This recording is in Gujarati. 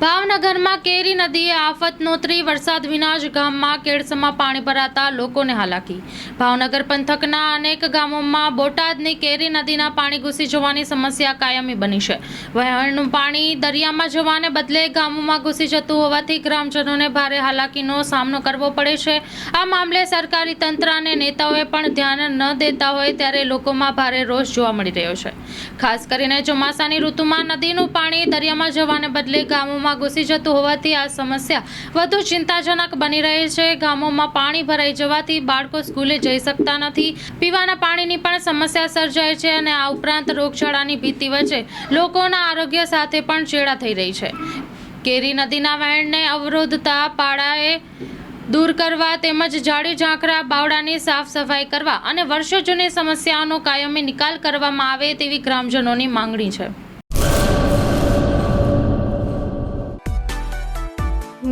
ભાવનગરમાં કેરી નદીએ આફત નોતરી, વરસાદ વિના જ ગામમાં કેળસમાં પાણી ભરાતા લોકોને હાલાકી. ભાવનગર પંથકના અનેક ગામોમાં બોટાદની કેરી નદીના પાણી ઘૂસી જવાની સમસ્યા કાયમી બની છે. વહેણનું પાણી દરિયામાં જવાને બદલે ગામોમાં ઘૂસી જતું હોવાથી ગ્રામજનોને ભારે હાલાકીનો સામનો કરવો પડે છે. આ મામલે સરકારી તંત્ર અને નેતાઓએ પણ ધ્યાન ન દેતા હોય ત્યારે લોકોમાં ભારે રોષ જોવા મળી રહ્યો છે. ખાસ કરીને ચોમાસાની ઋતુમાં નદીનું પાણી દરિયામાં જવાને બદલે ગામોમાં ઘૂસી જતું હોવાથી આ સમસ્યા વધુ ચિંતાજનક બની રહી છે. ગામોમાં પાણી ભરાઈ જવાથી બાળકો સ્કૂલે જઈ શકતા નથી. પીવાના પાણીની પણ સમસ્યા સર્જાય છે અને આ ઉપરાંત રોગચાળાની ભીતિ વચ્ચે લોકોના આરોગ્ય સાથે પણ ચેડા થઈ રહી છે. કેરી નદીના વહેણને અવરોધતા પાડાએ દૂર કરવા તેમજ જાડી ઝાંખરા બાવડાની સાફ સફાઈ કરવા અને વર્ષો જૂની સમસ્યાઓનો કાયમી નિકાલ કરવામાં આવે તેવી ગ્રામજનોની માંગણી છે.